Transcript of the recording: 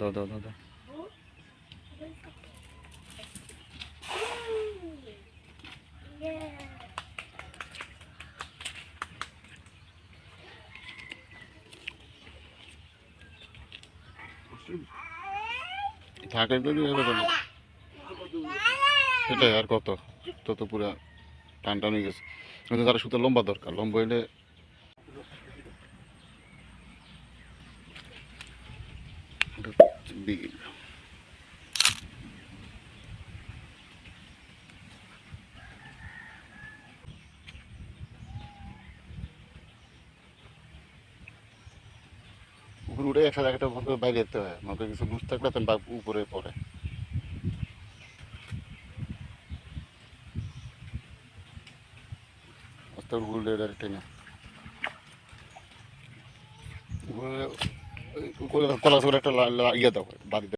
দাও দাও দাও থাকে সেটাই আর কত? তো তো পুরা টান টান হয়ে গেছে। তারা সুতো লম্বা দরকার, লম্বা হইলে বিল। একসাথে একটা ভাবে বাইরে যেতে হয়। আমাকে কিছু লুজ থাকলে তখন উপরে পড়ে। ডাইরেক্ট টেনে। ওই কলা একটা ইয়ে দাও বাড়িতে।